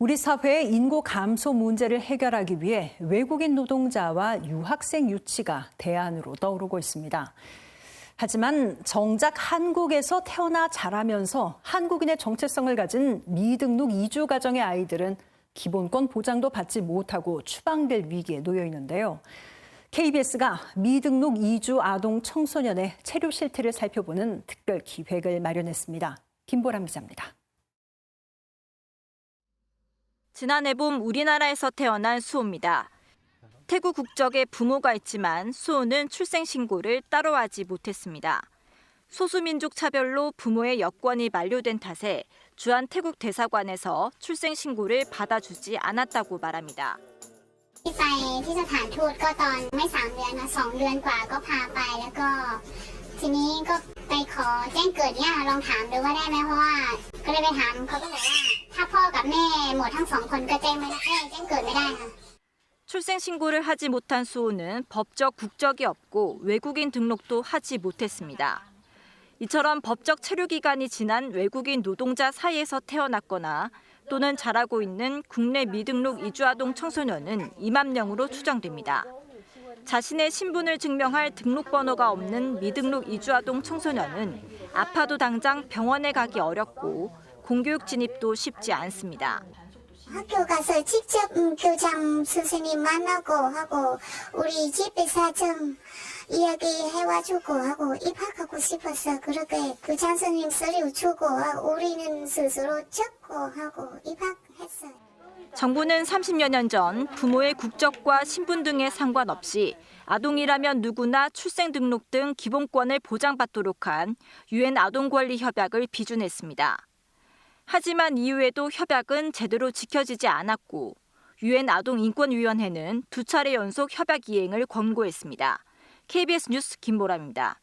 우리 사회의 인구 감소 문제를 해결하기 위해 외국인 노동자와 유학생 유치가 대안으로 떠오르고 있습니다. 하지만 정작 한국에서 태어나 자라면서 한국인의 정체성을 가진 미등록 이주 가정의 아이들은 기본권 보장도 받지 못하고 추방될 위기에 놓여 있는데요. KBS가 미등록 이주 아동 청소년의 체류 실태를 살펴보는 특별 기획을 마련했습니다. 김보람 기자입니다. 지난해 봄 우리나라에서 태어난 수호입니다. 태국 국적의 부모가 있지만 수호는 출생 신고를 따로 하지 못했습니다. 소수민족 차별로 부모의 여권이 만료된 탓에 주한 태국 대사관에서 출생 신고를 받아주지 않았다고 말합니다. ที่ไปที่สถานทูตก็ตอนไม่สามเดือนนะสองเดือนกว่าก็พาไปแล้วก็ ทีนี้ก็ไปขอแจ้งเกิดเนี่ยลองถามดูว่าได้ไหมเพราะว่า ก็เลยไปถามเขาก็บอกว่า ถ้าพ่อ กับแม่หมดทั้งสองคนก็แจ้งไม่ได้เอ้ยแจ้งเกิดไม่ได้ค่ะ 출생 신고를 하지 못한 수호는 법적 국적이 없고 외국인 등록도 하지 못했습니다. 이처럼 법적 체류 기간이 지난 외국인 노동자 사이에서 태어났거나 또는 자라고 있는 국내 미등록 이주아동 청소년은 2만 명으로 추정됩니다. 자신의 신분을 증명할 등록번호가 없는 미등록 이주아동 청소년은 아파도 당장 병원에 가기 어렵고 공교육 진입도 쉽지 않습니다. 학교 가서 직접 음, 교장 선생님 만나고 하고 우리 집에 사정 이야기 해와주고 하고 입학하고 싶어서 그렇게 교장 선생님 서류 주고 우리는 스스로 적고 하고 입학했어요. 정부는 30여 년 전 부모의 국적과 신분 등에 상관없이 아동이라면 누구나 출생 등록 등 기본권을 보장받도록 한 유엔 아동권리 협약을 비준했습니다. 하지만 이후에도 협약은 제대로 지켜지지 않았고 유엔 아동인권위원회는 두 차례 연속 협약 이행을 권고했습니다. KBS 뉴스 김보람입니다.